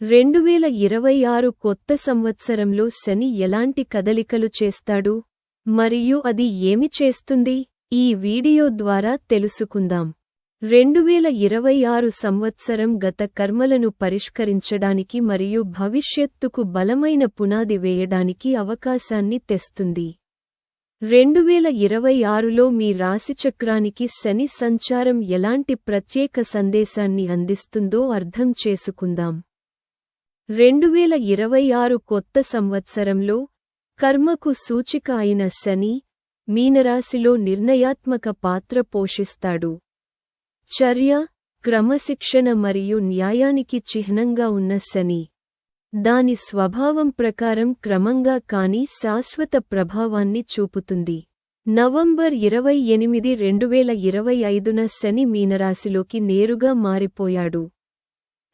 రెండువేల ఇరవై ఆరు కొత్త సంవత్సరంలో శని ఎలాంటి కదలికలు చేస్తాడు? మరియు అది ఏమి చేస్తుంది? ఈ వీడియో ద్వారా తెలుసుకుందాం. రెండువేల ఇరవై ఆరు సంవత్సరం గత కర్మలను పరిష్కరించడానికి మరియు భవిష్యత్తుకు బలమైన పునాది వేయడానికి అవకాశాన్ని తెస్తుంది. రెండువేల ఇరవై ఆరులో మీ రాశిచక్రానికి శని సంచారం ఎలాంటి ప్రత్యేక సందేశాన్ని అందిస్తుందో అర్థం చేసుకుందాం. రెండువేల ఇరవై ఆరు కొత్త సంవత్సరంలో కర్మకు సూచిక అయిన శని మీనరాశిలో నిర్ణయాత్మక పాత్ర పోషిస్తాడు. చర్య క్రమశిక్షణ మరియు న్యాయానికి చిహ్నంగా ఉన్న శని. దాని స్వభావం ప్రకారం క్రమంగా కాని శాశ్వత ప్రభావాన్ని చూపుతుంది. నవంబర్ ఇరవై ఎనిమిది రెండువేల ఇరవై ఐదున శని మీనరాశిలోకి నేరుగా మారిపోయాడు.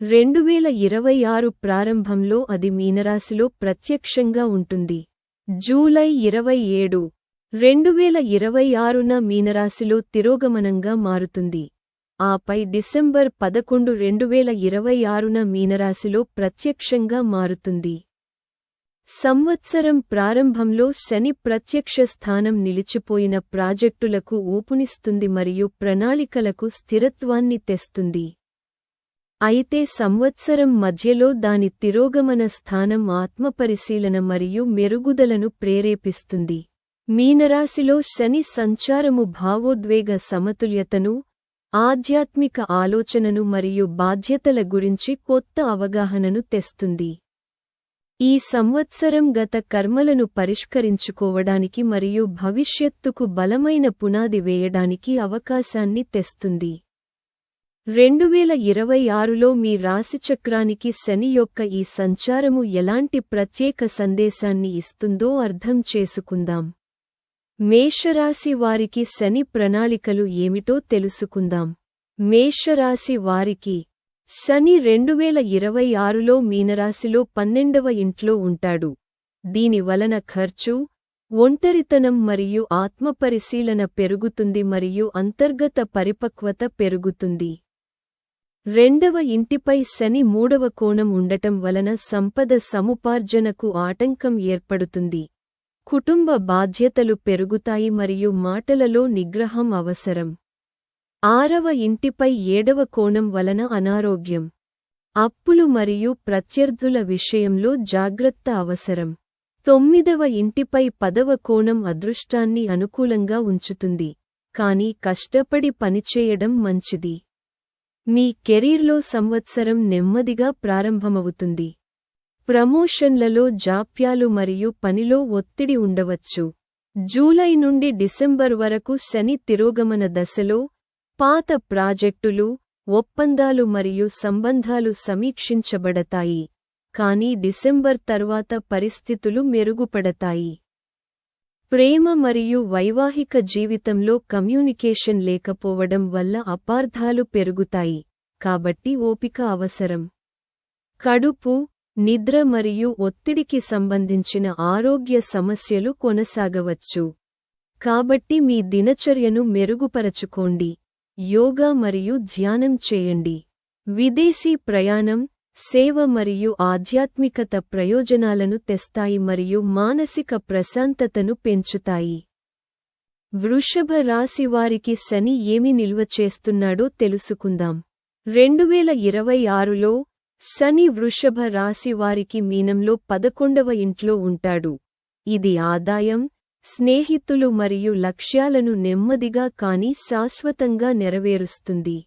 రెండువేల ఇరవై ఆరు ప్రారంభంలో అది మీనరాశిలో ప్రత్యక్షంగా ఉంటుంది. జూలై ఇరవై ఏడు రెండువేల ఇరవై ఆరున మీనరాశిలో తిరోగమనంగా మారుతుంది. ఆపై డిసెంబర్ పదకొండు రెండువేల ఇరవై ఆరున మీనరాశిలో ప్రత్యక్షంగా మారుతుంది. సంవత్సరం ప్రారంభంలో శని ప్రత్యక్ష స్థానం నిలిచిపోయిన ప్రాజెక్టులకు ఊపునిస్తుంది మరియు ప్రణాళికలకు స్థిరత్వాన్ని తెస్తుంది. అయితే సంవత్సరం మధ్యలో దాని తిరోగమన స్థానం ఆత్మపరిశీలన మరియు మెరుగుదలను ప్రేరేపిస్తుంది. మీనరాశిలో శని సంచారము భావోద్వేగ సమతుల్యతను ఆధ్యాత్మిక ఆలోచనను మరియు బాధ్యతల గురించి కొత్త అవగాహనను తెస్తుంది. ఈ సంవత్సరం గత కర్మలను పరిష్కరించుకోవడానికి మరియు భవిష్యత్తుకు బలమైన పునాది వేయడానికి అవకాశాన్ని తెస్తుంది. రెండువేల ఇరవై ఆరులో మీ రాశిచక్రానికి శని యొక్క ఈ సంచారము ఎలాంటి ప్రత్యేక సందేశాన్ని ఇస్తుందో అర్థం చేసుకుందాం. మేషరాశి వారికి శని ప్రణాళికలు ఏమిటో తెలుసుకుందాం. మేషరాశి వారికి శని రెండువేల ఇరవై ఆరులో మీనరాశిలో పన్నెండవ ఇంట్లో ఉంటాడు. దీని వలన ఖర్చు ఒంటరితనం మరియు ఆత్మపరిశీలన పెరుగుతుంది మరియు అంతర్గత పరిపక్వత పెరుగుతుంది. రెండవ ఇంటిపై శని మూడవ కోణం ఉండటం వలన సంపద సముపార్జనకు ఆటంకం ఏర్పడుతుంది. కుటుంబ బాధ్యతలు పెరుగుతాయి మరియు మాటలలో నిగ్రహం అవసరం. ఆరవ ఇంటిపై ఏడవ కోణం వలన అనారోగ్యం. అప్పులు మరియు ప్రత్యర్థుల విషయంలో జాగ్రత్త అవసరం. తొమ్మిదవ ఇంటిపై పదవ కోణం అదృష్టాన్ని అనుకూలంగా ఉంచుతుంది. కాని కష్టపడి పనిచేయడం మంచిది. మీ కెరీర్లో సంవత్సరం నెమ్మదిగా ప్రారంభమవుతుంది. ప్రమోషన్లలో జాప్యాలు మరియు పనిలో ఒత్తిడి ఉండవచ్చు. జూలై నుండి డిసెంబర్ వరకు శని తిరోగమన దశలో పాత ప్రాజెక్టులు ఒప్పందాలు మరియు సంబంధాలు సమీక్షించబడతాయి. కానీ డిసెంబర్ తర్వాత పరిస్థితులు మెరుగుపడతాయి. ప్రేమ మరియు వైవాహిక జీవితంలో కమ్యూనికేషన్ లేకపోవడం వల్ల అపార్థాలు పెరుగుతాయి. కాబట్టి ఓపిక అవసరం. కడుపు నిద్ర మరియు ఒత్తిడికి సంబంధించిన ఆరోగ్య సమస్యలు కొనసాగవచ్చు. కాబట్టి మీ దినచర్యను మెరుగుపరచుకోండి. యోగా మరియు ధ్యానం చేయండి. విదేశీ ప్రయాణం సేవ మరియు ఆధ్యాత్మికత ప్రయోజనాలను తెస్తాయి మరియు మానసిక ప్రశాంతతను పెంచుతాయి. వృషభ రాశి వారికి శని ఏమి నిల్వ చేస్తున్నాడో తెలుసుకుందాం. రెండువేల ఇరవై ఆరులో శని వృషభ రాశి వారికి మీనంలో పదకొండవ ఇంట్లో ఉంటాడు. ఇది ఆదాయం స్నేహితులు మరియు లక్ష్యాలను నెమ్మదిగా కాని శాశ్వతంగా నెరవేరుస్తుంది.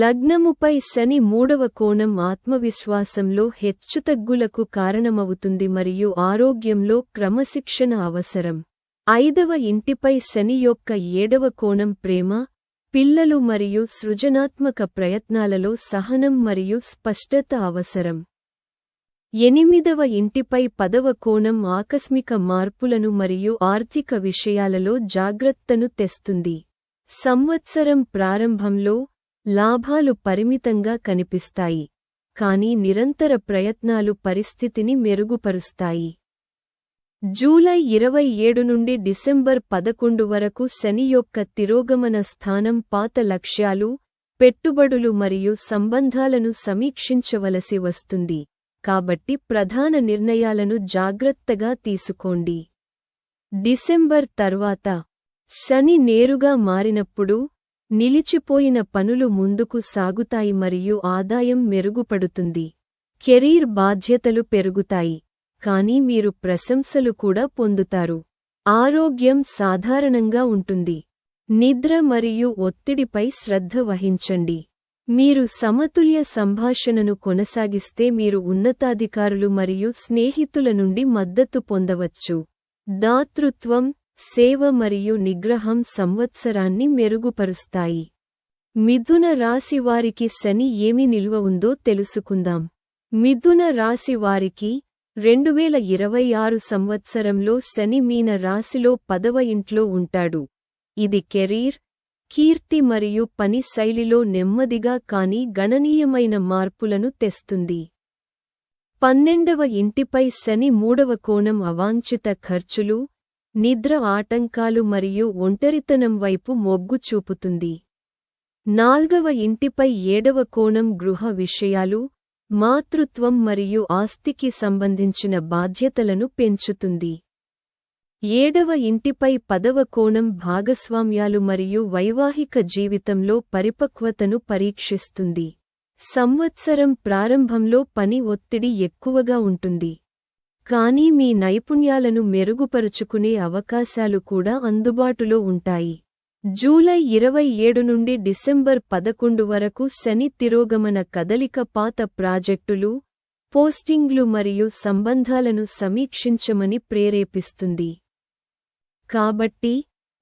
లగ్నముపై శని మూడవ కోణం ఆత్మవిశ్వాసంలో హెచ్చుతగ్గులకు కారణమవుతుంది మరియు ఆరోగ్యంలో క్రమశిక్షణ అవసరం. ఐదవ ఇంటిపై శని యొక్క ఏడవ కోణం ప్రేమ పిల్లలు మరియు సృజనాత్మక ప్రయత్నాలలో సహనం మరియు స్పష్టత అవసరం. ఎనిమిదవ ఇంటిపై పదవ కోణం ఆకస్మిక మార్పులను మరియు ఆర్థిక విషయాలలో జాగ్రత్తను తెస్తుంది. సంవత్సరం ప్రారంభంలో లాభాలు పరిమితంగా కనిపిస్తాయి కాని నిరంతర ప్రయత్నాలు పరిస్థితిని మెరుగుపరుస్తాయి. జూలై ఇరవై ఏడు నుండి డిసెంబర్ పదకొండు వరకు శని యొక్క తిరోగమన స్థానం పాత లక్ష్యాలు పెట్టుబడులు మరియు సంబంధాలను సమీక్షించవలసి వస్తుంది. కాబట్టి ప్రధాన నిర్ణయాలను జాగ్రత్తగా తీసుకోండి. డిసెంబర్ తర్వాత శని నేరుగా మారినప్పుడు నిలిచిపోయిన పనులు ముందుకు సాగుతాయి మరియు ఆదాయం మెరుగుపడుతుంది. కెరీర్ బాధ్యతలు పెరుగుతాయి. కానీ మీరు ప్రశంసలు కూడా పొందుతారు. ఆరోగ్యం సాధారణంగా ఉంటుంది. నిద్ర మరియు ఒత్తిడిపై శ్రద్ధ వహించండి. మీరు సమతుల్య సంభాషణను కొనసాగిస్తే మీరు ఉన్నతాధికారులు మరియు స్నేహితుల నుండి మద్దతు పొందవచ్చు. దాతృత్వం సేవ మరియు నిగ్రహం సంవత్సరాన్ని మెరుగుపరుస్తాయి. మిథున రాశి వారికి శని ఏమి నిల్వ ఉందో తెలుసుకుందాం. మిథున రాశి వారికి రెండువేల ఇరవై ఆరు సంవత్సరంలో శని మీన రాశిలో పదవ ఇంట్లో ఉంటాడు. ఇది కెరీర్ కీర్తి మరియు పని శైలిలో నెమ్మదిగా కాని గణనీయమైన మార్పులను తెస్తుంది. పన్నెండవ ఇంటిపై శని మూడవ కోణం అవాంఛిత ఖర్చులు నిద్ర ఆటంకాలు మరియు ఒంటరితనం వైపు మొగ్గు చూపుతుంది. నాల్గవ ఇంటిపై ఏడవ కోణం గృహ విషయాలు మాతృత్వం మరియు ఆస్తికి సంబంధించిన బాధ్యతలను పెంచుతుంది. ఏడవ ఇంటిపై పదవ కోణం భాగస్వామ్యాలు మరియు వైవాహిక జీవితంలో పరిపక్వతను పరీక్షిస్తుంది. సంవత్సరం ప్రారంభంలో పని ఒత్తిడి ఎక్కువగా ఉంటుంది. కానీ మీ నైపుణ్యాలను మెరుగుపరుచుకునే అవకాశాలు కూడా అందుబాటులో ఉంటాయి. జూలై ఇరవై ఏడు నుండి డిసెంబర్ పదకొండు వరకు శని తిరోగమన కదలిక పాత ప్రాజెక్టులు పోస్టింగ్లు మరియు సంబంధాలను సమీక్షించమని ప్రేరేపిస్తుంది. కాబట్టి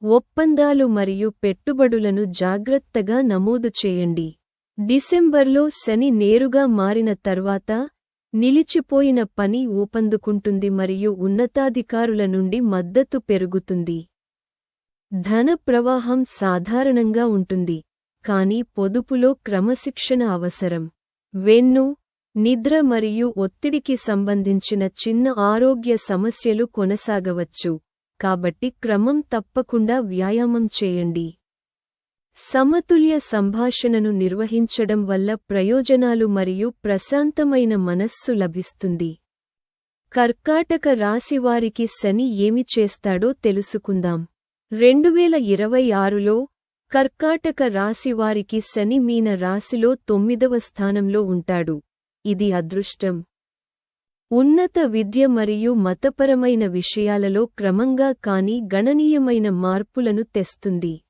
ఒప్పందాలు మరియు పెట్టుబడులను జాగ్రత్తగా నమోదు చేయండి. డిసెంబర్లో శని నేరుగా మారిన తర్వాత నిలిచిపోయిన పని ఊపందుకుంటుంది మరియు ఉన్నతాధికారుల నుండి మద్దతు పెరుగుతుంది. ధన ప్రవాహం సాధారణంగా ఉంటుంది కాని పొదుపులో క్రమశిక్షణ అవసరం. వెన్ను నిద్ర మరియు ఒత్తిడికి సంబంధించిన చిన్న ఆరోగ్య సమస్యలు కొనసాగవచ్చు కాబట్టి క్రమం తప్పకుండా వ్యాయామం చేయండి. సమతుల్య సంభాషణను నిర్వహించడం వల్ల ప్రయోజనాలు మరియు ప్రశాంతమైన మనస్సు లభిస్తుంది. కర్కాటక రాశివారికి శని ఏమి చేస్తాడో తెలుసుకుందాం. రెండువేల ఇరవై ఆరులో కర్కాటక రాశివారికి శని మీన రాశిలో తొమ్మిదవ స్థానంలో ఉంటాడు. ఇది అదృష్టం. ఉన్నత విద్య మరియు మతపరమైన విషయాలలో క్రమంగా కాని గణనీయమైన మార్పులను తెస్తుంది.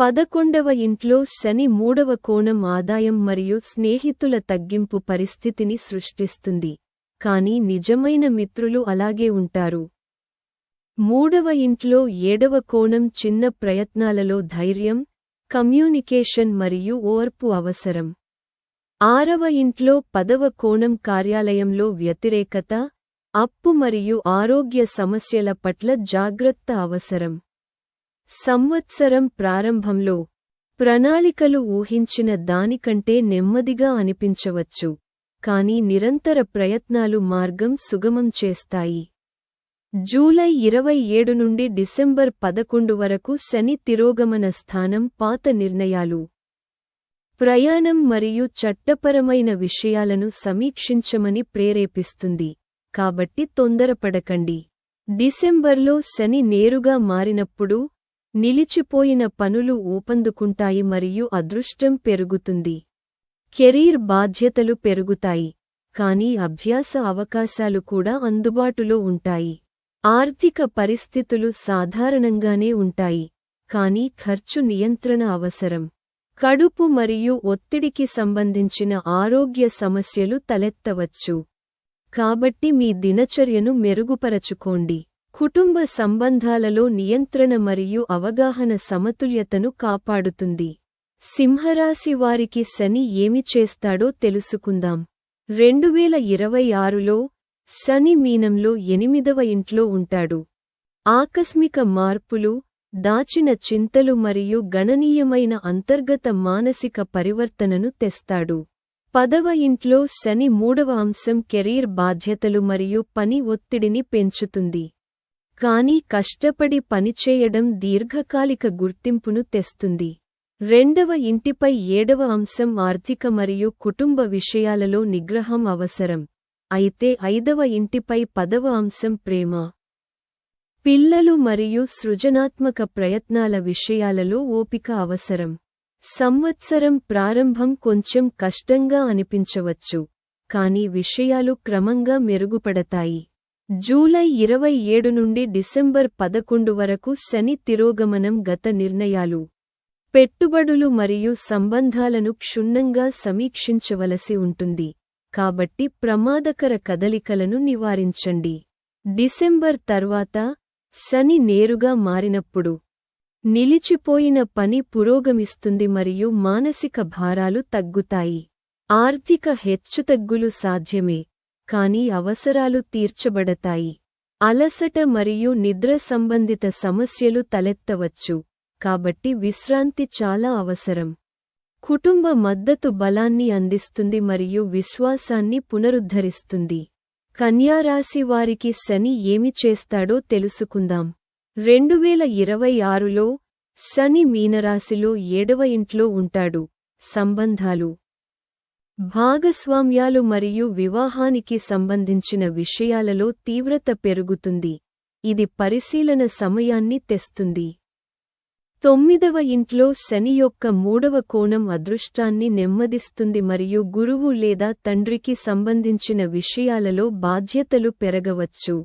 పదకొండవ ఇంట్లో శని మూడవ కోణం ఆదాయం మరియు స్నేహితుల తగ్గింపు పరిస్థితిని సృష్టిస్తుంది. కాని నిజమైన మిత్రులు అలాగే ఉంటారు. మూడవ ఇంట్లో ఏడవ కోణం చిన్న ప్రయత్నాలలో ధైర్యం కమ్యూనికేషన్ మరియు ఓర్పు అవసరం. ఆరవ ఇంట్లో పదవ కోణం కార్యాలయంలో వ్యతిరేకత అప్పు మరియు ఆరోగ్య సమస్యల పట్ల జాగ్రత్త అవసరం. సంవత్సరం ప్రారంభంలో ప్రణాళికలు ఊహించిన దానికంటే నెమ్మదిగా అనిపించవచ్చు కాని నిరంతర ప్రయత్నాలు మార్గం సుగమం చేస్తాయి. జూలై ఇరవై ఏడు నుండి డిసెంబర్ పదకొండు వరకు శని తిరోగమన స్థానం పాత నిర్ణయాలు. ప్రయాణం మరియు చట్టపరమైన విషయాలను సమీక్షించమని ప్రేరేపిస్తుంది కాబట్టి తొందరపడకండి. డిసెంబర్లో శని నేరుగా మారినప్పుడు నిలిచిపోయిన పనులు ఊపందుకుంటాయి మరియు అదృష్టం పెరుగుతుంది. కెరీర్ బాధ్యతలు పెరుగుతాయి కానీ అభ్యాస అవకాశాలు కూడా అందుబాటులో ఉంటాయి. ఆర్థిక పరిస్థితులు సాధారణంగానే ఉంటాయి కానీ ఖర్చు నియంత్రణ అవసరం. కడుపు మరియు ఒత్తిడికి సంబంధించిన ఆరోగ్య సమస్యలు తలెత్తవచ్చు. కాబట్టి మీ దినచర్యను మెరుగుపరచుకోండి. కుటుంబ సంబంధాలలో నియంత్రణ మరియు అవగాహన సమతుల్యతను కాపాడుతుంది. సింహరాశి వారికి శని ఏమి చేస్తాడో తెలుసుకుందాం. రెండువేల ఇరవై ఆరులో శని మీనంలో ఎనిమిదవ ఇంట్లో ఉంటాడు. ఆకస్మిక మార్పులు దాచిన చింతలు మరియు గణనీయమైన అంతర్గత మానసిక పరివర్తనను తెస్తాడు. పదవ ఇంట్లో శని మూడవ అంశం కెరీర్ బాధ్యతలు మరియు పని ఒత్తిడిని పెంచుతుంది. కానీ కష్టపడి పనిచేయడం దీర్ఘకాలిక గుర్తింపును తెస్తుంది. రెండవ ఇంటిపై ఏడవ అంశం ఆర్థిక మరియు కుటుంబ విషయాలలో నిగ్రహం అవసరం. అయితే ఐదవ ఇంటిపై పదవ అంశం ప్రేమ. పిల్లలు మరియు సృజనాత్మక ప్రయత్నాల విషయాలలో ఓపిక అవసరం. సంవత్సరం ప్రారంభం కొంచెం కష్టంగా అనిపించవచ్చు. కాని విషయాలు క్రమంగా మెరుగుపడతాయి. జూలై ఇరవై ఏడు నుండి డిసెంబర్ పదకొండు వరకు శని తిరోగమనం గత నిర్ణయాలు. పెట్టుబడులు మరియు సంబంధాలను క్షుణ్ణంగా సమీక్షించవలసి ఉంటుంది. కాబట్టి ప్రమాదకర కదలికలను నివారించండి. డిసెంబర్ తర్వాత శని నేరుగా మారినప్పుడు నిలిచిపోయిన పని పురోగమిస్తుంది మరియు మానసిక భారాలు తగ్గుతాయి. ఆర్థిక హెచ్చుతగ్గులు సాధ్యమే. కాని అవసరాలు తీర్చబడతాయి. అలసట మరియు నిద్ర సంబంధిత సమస్యలు తలెత్తవచ్చు. కాబట్టి విశ్రాంతి చాలా అవసరం. కుటుంబ మద్దతు బలాన్ని అందిస్తుంది మరియు విశ్వాసాన్ని పునరుద్ధరిస్తుంది. కన్యారాశి వారికి శని ఏమి చేస్తాడో తెలుసుకుందాం. రెండువేల ఇరవై ఆరులో శని మీనరాశిలో ఏడవ ఇంట్లో ఉంటాడు. సంబంధాలు భాగస్వామ్యాలు మరియు వివాహానికి సంబంధించిన విషయాలలో తీవ్రత పెరుగుతుంది. ఇది పరిశీలన సమయాన్ని తెస్తుంది. తొమ్మిదవ ఇంట్లో శని యొక్క మూడవ కోణం అదృష్టాన్ని నెమ్మదిస్తుంది మరియు గురువు లేదా తండ్రికి సంబంధించిన విషయాలలో బాధ్యతలు పెరగవచ్చు.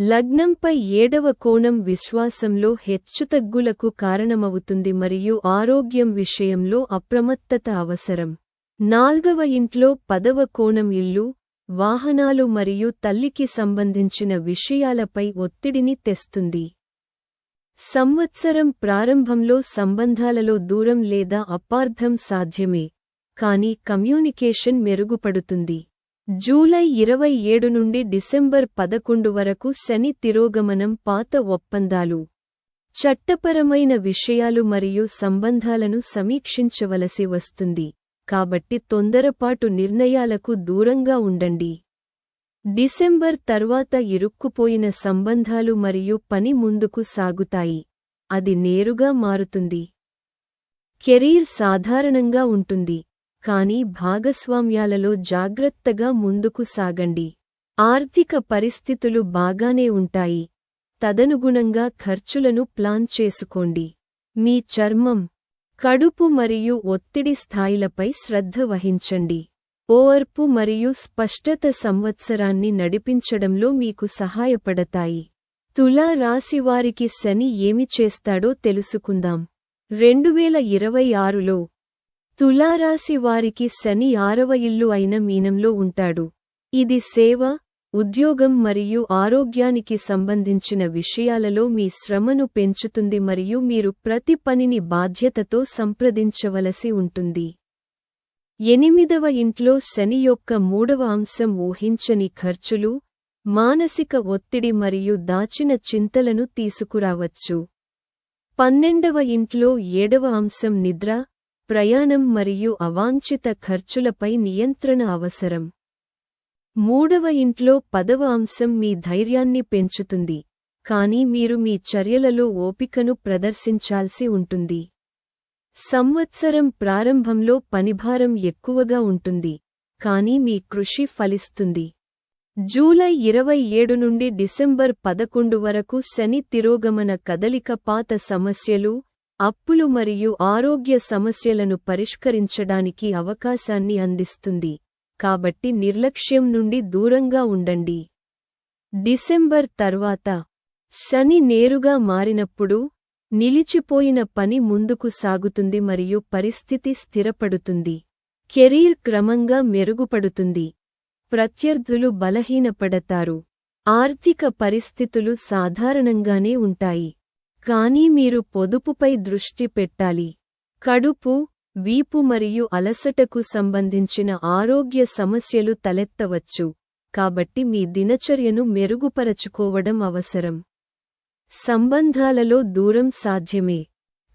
లగ్నంపై ఏడవ కోణం విశ్వాసంలో హెచ్చుతగ్గులకు కారణమవుతుంది మరియు ఆరోగ్యం విషయంలో అప్రమత్తత అవసరం. నాల్గవ ఇంట్లో పదవ కోణం ఇల్లు వాహనాలు మరియు తల్లికి సంబంధించిన విషయాలపై ఒత్తిడిని తెస్తుంది. సంవత్సరం ప్రారంభంలో సంబంధాలలో దూరం లేదా అపార్థం సాధ్యమే కాని కమ్యూనికేషన్ మెరుగుపడుతుంది. జూలై ఇరవై ఏడు నుండి డిసెంబర్ పదకొండు వరకు శని తిరోగమనం పాత ఒప్పందాలు. చట్టపరమైన విషయాలు మరియు సంబంధాలను సమీక్షించవలసి వస్తుంది. కాబట్టి తొందరపాటు నిర్ణయాలకు దూరంగా ఉండండి. డిసెంబర్ తర్వాత ఇరుక్కుపోయిన సంబంధాలు మరియు పని ముందుకు సాగుతాయి. అది నేరుగా మారుతుంది. కెరీర్ సాధారణంగా ఉంటుంది. కానీ భాగస్వామ్యాలలో జాగ్రత్తగా ముందుకు సాగండి. ఆర్థిక పరిస్థితులు బాగానే ఉంటాయి. తదనుగుణంగా ఖర్చులను ప్లాన్ చేసుకోండి. మీ చర్మం కడుపు మరియు ఒత్తిడి స్థాయిలపై శ్రద్ధ వహించండి. ఓర్పు మరియు స్పష్టత సంవత్సరాన్ని నడిపించడంలో మీకు సహాయపడతాయి. తులా రాశివారికి శని ఏమి చేస్తాడో తెలుసుకుందాం. రెండువేల ఇరవై ఆరులో తులారాశివారికి శని ఆరవ ఇల్లు అయిన మీనంలో ఉంటాడు. ఇది సేవ ఉద్యోగం మరియు ఆరోగ్యానికి సంబంధించిన విషయాలలో మీ శ్రమను పెంచుతుంది మరియు మీరు ప్రతి పనిని బాధ్యతతో సంప్రదించవలసి ఉంటుంది. ఎనిమిదవ ఇంట్లో శని యొక్క మూడవ అంశం ఊహించని ఖర్చులు మానసిక ఒత్తిడి మరియు దాచిన చింతలను తీసుకురావచ్చు. పన్నెండవ ఇంట్లో ఏడవ అంశం నిద్ర ప్రయాణం మరియు అవాంఛిత ఖర్చులపై నియంత్రణ అవసరం. మూడవ ఇంట్లో పదవ అంశం మీ ధైర్యాన్ని పెంచుతుంది. కానీ మీరు మీ చర్యలలో ఓపికను ప్రదర్శించాల్సి ఉంటుంది. సంవత్సరం ప్రారంభంలో పనిభారం ఎక్కువగా ఉంటుంది. కానీ మీ కృషి ఫలిస్తుంది. జూలై ఇరవై ఏడు నుండి డిసెంబర్ పదకొండు వరకు శని తిరోగమన కదలిక పాత సమస్యలు అప్పులు మరియు ఆరోగ్య సమస్యలను పరిష్కరించడానికి అవకాశాన్ని అందిస్తుంది. కాబట్టి నిర్లక్ష్యం నుండి దూరంగా ఉండండి. డిసెంబర్ తర్వాత శని నేరుగా మారినప్పుడు నిలిచిపోయిన పని ముందుకు సాగుతుంది మరియు పరిస్థితి స్థిరపడుతుంది. కెరీర్ క్రమంగా మెరుగుపడుతుంది. ప్రత్యర్థులు బలహీనపడతారు. ఆర్థిక పరిస్థితులు సాధారణంగానే ఉంటాయి. కానీ మీరు పొదుపుపై దృష్టి పెట్టాలి. కడుపు వీపు మరియు అలసటకు సంబంధించిన ఆరోగ్య సమస్యలు తలెత్తవచ్చు. కాబట్టి మీ దినచర్యను మెరుగుపరచుకోవడం అవసరం. సంబంధాలలో దూరం సాధ్యమే.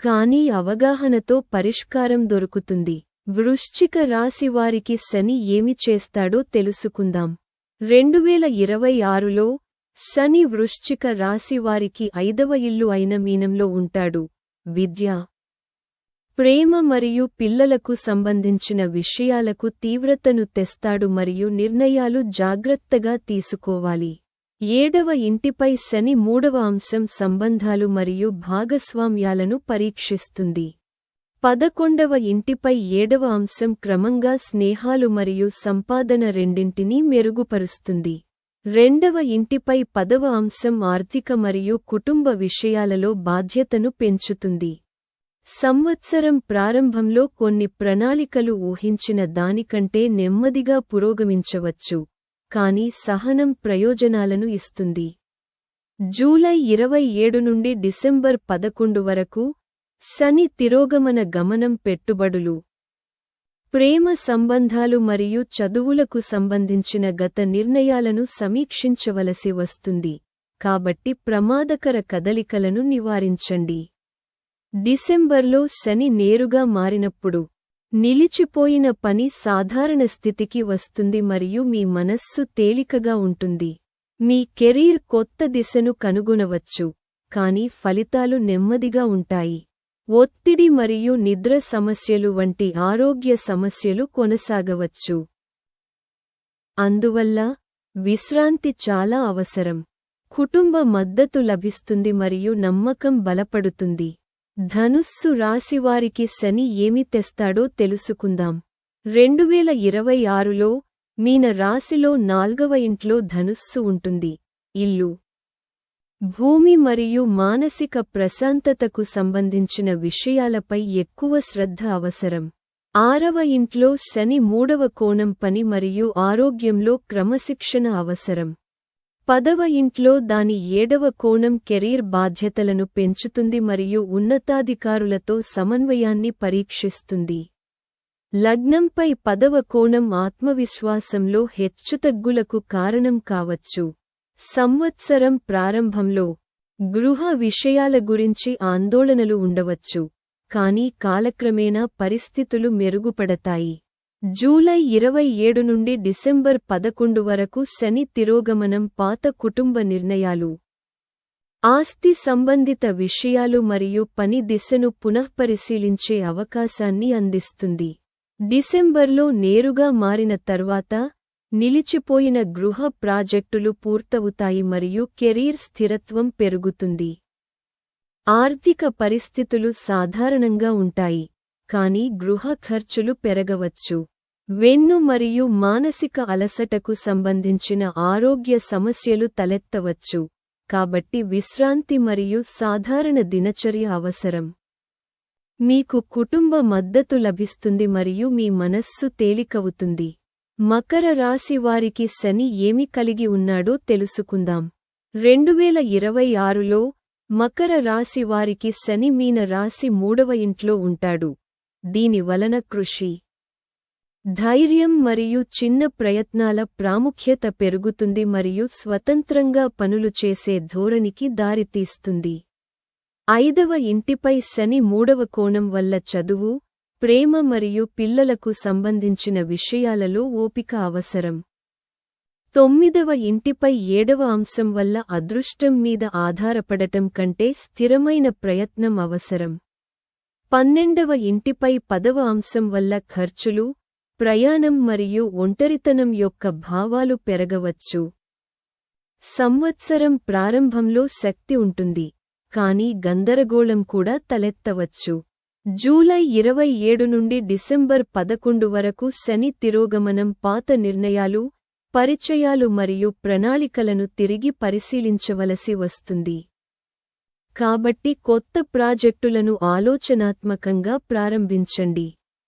కానీ అవగాహనతో పరిష్కారం దొరుకుతుంది. వృశ్చిక రాశివారికి శని ఏమి చేస్తాడో తెలుసుకుందాం. రెండువేల ఇరవై ఆరులో శని వృశ్చిక రాశివారికి ఐదవ ఇల్లు అయిన మీనంలో ఉంటాడు. విద్య ప్రేమ మరియు పిల్లలకు సంబంధించిన విషయాలకు తీవ్రతను తెస్తాడు మరియు నిర్ణయాలు జాగ్రత్తగా తీసుకోవాలి. ఏడవ ఇంటిపై శని మూడవ అంశం సంబంధాలు మరియు భాగస్వామ్యాలను పరీక్షిస్తుంది. పదకొండవ ఇంటిపై ఏడవ అంశం క్రమంగా స్నేహాలు మరియు సంపాదన రెండింటినీ మెరుగుపరుస్తుంది. రెండవ ఇంటిపై పదవ అంశం ఆర్థిక మరియు కుటుంబ విషయాలలో బాధ్యతను పెంచుతుంది. సంవత్సరం ప్రారంభంలో కొన్ని ప్రణాళికలు ఊహించిన దానికంటే నెమ్మదిగా పురోగమించవచ్చు కాని సహనం ప్రయోజనాలను ఇస్తుంది. జూలై ఇరవై ఏడు నుండి డిసెంబర్ పదకొండు వరకు శని తిరోగమన గమనం పెట్టుబడులు. ప్రేమ సంబంధాలు మరియు చదువులకు సంబంధించిన గత నిర్ణయాలను సమీక్షించవలసి వస్తుంది కాబట్టి ప్రమాదకర కదలికలను నివారించండి. డిసెంబర్లో శని నేరుగా మారినప్పుడు నిలిచిపోయిన పని సాధారణ స్థితికి వస్తుంది మరియు మీ మనస్సు తేలికగా ఉంటుంది. మీ కెరీర్ కొత్త దిశను కనుగొనవచ్చు కాని ఫలితాలు నెమ్మదిగా ఉంటాయి. ఒత్తిడి మరియు నిద్ర సమస్యలు వంటి ఆరోగ్య సమస్యలు కొనసాగవచ్చు. అందువల్ల విశ్రాంతి చాలా అవసరం. కుటుంబ మద్దతు లభిస్తుంది మరియు నమ్మకం బలపడుతుంది. ధనుస్సు రాశివారికి శని ఏమి తెస్తాడో తెలుసుకుందాం. రెండువేల ఇరవై ఆరులో మీన రాశిలో నాల్గవ ఇంట్లో ధనుస్సు ఉంటుంది. ఇల్లు భూమి మరియు మానసిక ప్రశాంతతకు సంబంధించిన విషయాలపై ఎక్కువ శ్రద్ధ అవసరం. ఆరవ ఇంట్లో శని మూడవ కోణం పని మరియు ఆరోగ్యంలో క్రమశిక్షణ అవసరం. పదవ ఇంట్లో దాని ఏడవ కోణం కెరీర్ బాధ్యతలను పెంచుతుంది మరియు ఉన్నతాధికారులతో సమన్వయాన్ని పరీక్షిస్తుంది. లగ్నంపై పదవ కోణం ఆత్మవిశ్వాసంలో హెచ్చుతగ్గులకు కారణం కావచ్చు. సంవత్సరం ప్రారంభంలో గృహ విషయాల గురించి ఆందోళనలు ఉండవచ్చు. కానీ కాలక్రమేణా పరిస్థితులు మెరుగుపడతాయి. జూలై ఇరవై ఏడు నుండి డిసెంబర్ పదకొండు వరకు శని తిరోగమనం పాత కుటుంబ నిర్ణయాలు. ఆస్తి సంబంధిత విషయాలు మరియు పని దిశను పునఃపరిశీలించే అవకాశాన్ని అందిస్తుంది. డిసెంబర్లో నేరుగా మారిన తర్వాత నిలిచిపోయిన గృహ ప్రాజెక్టులు పూర్తవుతాయి మరియు కెరీర్ స్థిరత్వం పెరుగుతుంది. ఆర్థిక పరిస్థితులు సాధారణంగా ఉంటాయి. కానీ గృహ ఖర్చులు పెరగవచ్చు. వెన్ను మరియు మానసిక అలసటకు సంబంధించిన ఆరోగ్య సమస్యలు తలెత్తవచ్చు. కాబట్టి విశ్రాంతి మరియు సాధారణ దినచర్య అవసరం. మీకు కుటుంబ మద్దతు లభిస్తుంది మరియు మీ మనస్సు తేలికవుతుంది. మకర రాశి వారికి శని ఏమి కలిగి ఉన్నాడో తెలుసుకుందాం. రెండువేల ఇరవై ఆరులో మకర రాశి వారికి శని మీన రాశి మూడవ ఇంట్లో ఉంటాడు. దీని వలన కృషి. ధైర్యం మరియు చిన్న ప్రయత్నాల ప్రాముఖ్యత పెరుగుతుంది మరియు స్వతంత్రంగా పనులు చేసే ధోరణికి దారితీస్తుంది ఐదవ ఇంటిపై శని మూడవ కోణం వల్ల చదువు ప్రేమ మరియు పిల్లలకు సంబంధించిన విషయాలలో ఓపిక అవసరం. తొమ్మిదవ ఇంటిపై ఏడవ అంశం వల్ల అదృష్టం మీద ఆధారపడటం కంటే స్థిరమైన ప్రయత్నం అవసరం. పన్నెండవ ఇంటిపై పదవ అంశం వల్ల ఖర్చులు ప్రయాణం మరియు ఒంటరితనం యొక్క భావాలు పెరగవచ్చు. సంవత్సరం ప్రారంభంలో శక్తి ఉంటుంది కాని గందరగోళం కూడా తలెత్తవచ్చు. జూలై ఇరవై ఏడు నుండి డిసెంబర్ పదకొండు వరకు శని తిరోగమనం పాత నిర్ణయాలు పరిచయాలు మరియు ప్రణాళికలను తిరిగి పరిశీలించవలసి వస్తుంది. కాబట్టి కొత్త ప్రాజెక్టులను ఆలోచనాత్మకంగా ప్రారంభించండి.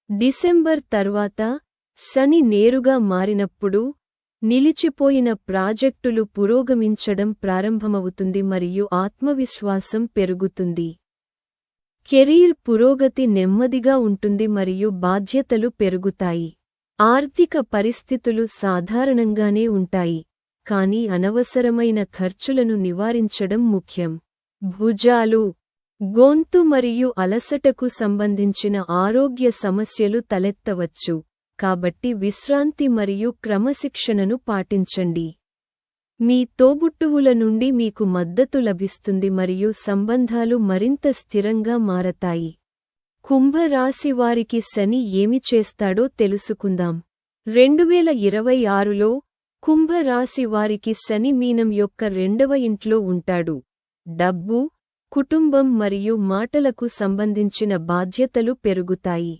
డిసెంబర్ తర్వాత శని నేరుగా మారినప్పుడు నిలిచిపోయిన ప్రాజెక్టులు పురోగమించడం ప్రారంభమవుతుంది మరియు ఆత్మవిశ్వాసం పెరుగుతుంది. కెరీర్ పురోగతి నెమ్మదిగా ఉంటుంది మరియు బాధ్యతలు పెరుగుతాయి. ఆర్థిక పరిస్థితులు సాధారణంగానే ఉంటాయి కానీ అనవసరమైన ఖర్చులను నివారించడం ముఖ్యం. భుజాలు గొంతు మరియు అలసటకు సంబంధించిన ఆరోగ్య సమస్యలు తలెత్తవచ్చు. కాబట్టి విశ్రాంతి మరియు క్రమశిక్షణను పాటించండి. మీ తోబుట్టువుల నుండి మీకు మద్దతు లభిస్తుంది మరియు సంబంధాలు మరింత స్థిరంగా మారతాయి. కుంభరాశివారికి శని ఏమి చేస్తాడో తెలుసుకుందాం. రెండువేల ఇరవై ఆరులో కుంభరాశివారికి శని మీనం యొక్క రెండవ ఇంట్లో ఉంటాడు. డబ్బు కుటుంబం మరియు మాటలకు సంబంధించిన బాధ్యతలు పెరుగుతాయి.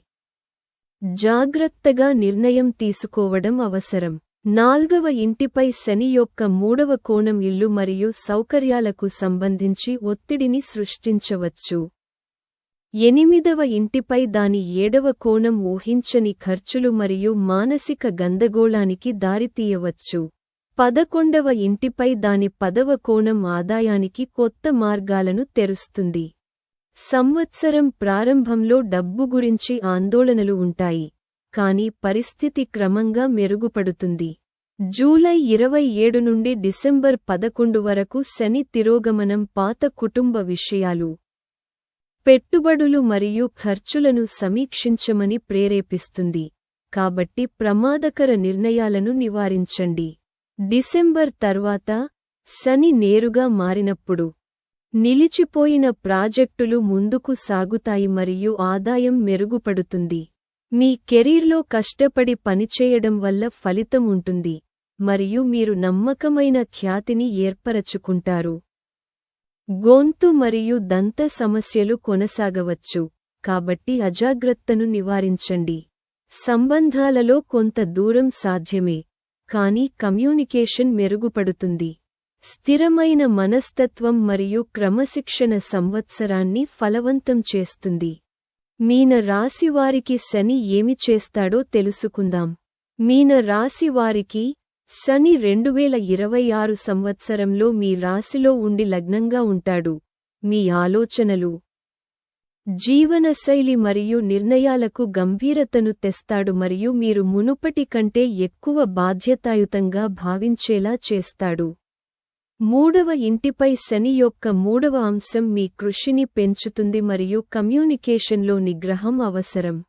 జాగ్రత్తగా నిర్ణయం తీసుకోవడం అవసరం. నాల్గవ ఇంటిపై శని యొక్క మూడవ కోణం ఇల్లు మరియు సౌకర్యాలకు సంబంధించి ఒత్తిడిని సృష్టించవచ్చు. ఎనిమిదవ ఇంటిపై దాని ఏడవ కోణం ఊహించని ఖర్చులు మరియు మానసిక గందగోళానికి దారితీయవచ్చు. పదకొండవ ఇంటిపై దాని పదవ కోణం ఆదాయానికి కొత్త మార్గాలను తెరుస్తుంది. సంవత్సరం ప్రారంభంలో డబ్బు గురించి ఆందోళనలు ఉంటాయి కాని పరిస్థితి క్రమంగా మెరుగుపడుతుంది. జూలై ఇరవై ఏడు నుండి డిసెంబర్ పదకొండు వరకు శని తిరోగమనం పాత కుటుంబ విషయాలు. పెట్టుబడులు మరియు ఖర్చులను సమీక్షించమని ప్రేరేపిస్తుంది. కాబట్టి ప్రమాదకర నిర్ణయాలను నివారించండి. డిసెంబర్ తర్వాత శని నేరుగా మారినప్పుడు నిలిచిపోయిన ప్రాజెక్టులు ముందుకు సాగుతాయి మరియు ఆదాయం మెరుగుపడుతుంది. మీ కెరీర్లో కష్టపడి పనిచేయడం వల్ల ఫలితం ఉంటుంది మరియు మీరు నమ్మకమైన ఖ్యాతిని ఏర్పరచుకుంటారు. గొంతు మరియు దంత సమస్యలు కొనసాగవచ్చు కాబట్టి అజాగ్రత్తను నివారించండి. సంబంధాలలో కొంత దూరం సాధ్యమే. కానీ కమ్యూనికేషన్ మెరుగుపడుతుంది. స్థిరమైన మనస్తత్వం మరియు క్రమశిక్షణ సంవత్సరాన్ని ఫలవంతం చేస్తుంది. మీన రాశివారికి శని ఏమి చేస్తాడో తెలుసుకుందాం. మీన రాశివారికి శని రెండువేల ఇరవై ఆరు సంవత్సరంలో మీ రాశిలో ఉండి లగ్నంగా ఉంటాడు. మీ ఆలోచనలు జీవనశైలి మరియు నిర్ణయాలకు గంభీరతను తెస్తాడు మరియు మీరు మునుపటి కంటే ఎక్కువ బాధ్యతాయుతంగా భావించేలా చేస్తాడు. మూడవ ఇంటిపై శని యొక్క మూడవ అంశం మీ కృషిని పెంచుతుంది మరియు కమ్యూనికేషన్లో నిగ్రహం అవసరం.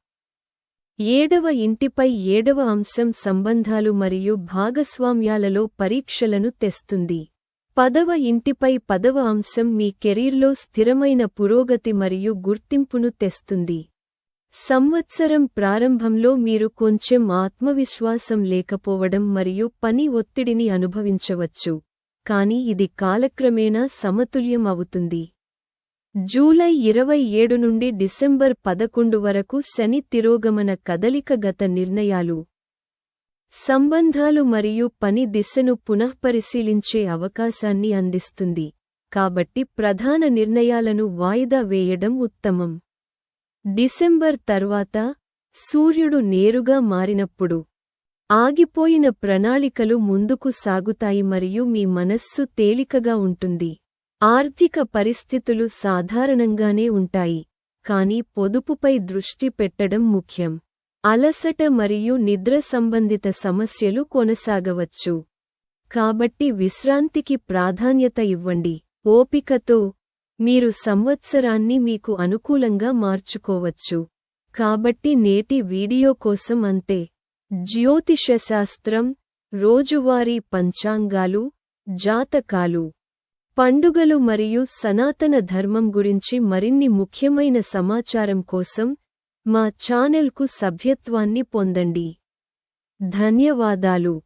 ఏడవ ఇంటిపై ఏడవ అంశం సంబంధాలు మరియు భాగస్వామ్యాలలో పరీక్షలను తెస్తుంది. పదవ ఇంటిపై పదవ అంశం మీ కెరీర్లో స్థిరమైన పురోగతి మరియు గుర్తింపును తెస్తుంది. సంవత్సరం ప్రారంభంలో మీరు కొంచెం ఆత్మవిశ్వాసం లేకపోవడం మరియు పని ఒత్తిడిని అనుభవించవచ్చు. కాని ఇది కాలక్రమేణా సమతుల్యం అవుతుంది. జూలై ఇరవై ఏడు నుండి డిసెంబర్ పదకొండు వరకు శని తిరోగమన కదలిక గత నిర్ణయాలు. సంబంధాలు మరియు పని దిశను పునఃపరిశీలించే అవకాశాన్ని అందిస్తుంది. కాబట్టి ప్రధాన నిర్ణయాలను వాయిదా వేయడం ఉత్తమం. డిసెంబర్ తర్వాత సూర్యుడు నేరుగా మారినప్పుడు ఆగిపోయిన ప్రణాళికలు ముందుకు సాగుతాయి మరియు మీ మనస్సు తేలికగా ఉంటుంది. ఆర్థిక పరిస్థితులు సాధారణంగానే ఉంటాయి కాని పొదుపుపై దృష్టి పెట్టడం ముఖ్యం. అలసట మరియు నిద్ర సంబంధిత సమస్యలు కొనసాగవచ్చు. కాబట్టి విశ్రాంతికి ప్రాధాన్యత ఇవ్వండి. ఓపికతో మీరు సంవత్సరాన్ని మీకు అనుకూలంగా మార్చుకోవచ్చు. కాబట్టి నేటి వీడియో కోసం అంతే. జ్యోతిషశాస్త్రం రోజువారీ పంచాంగాలు జాతకాలు పండుగలు మరియు సనాతన ధర్మం గురించి మరిన్ని ముఖ్యమైన సమాచారం కోసం మా ఛానెల్కు సభ్యత్వాన్ని పొందండి. ధన్యవాదాలు.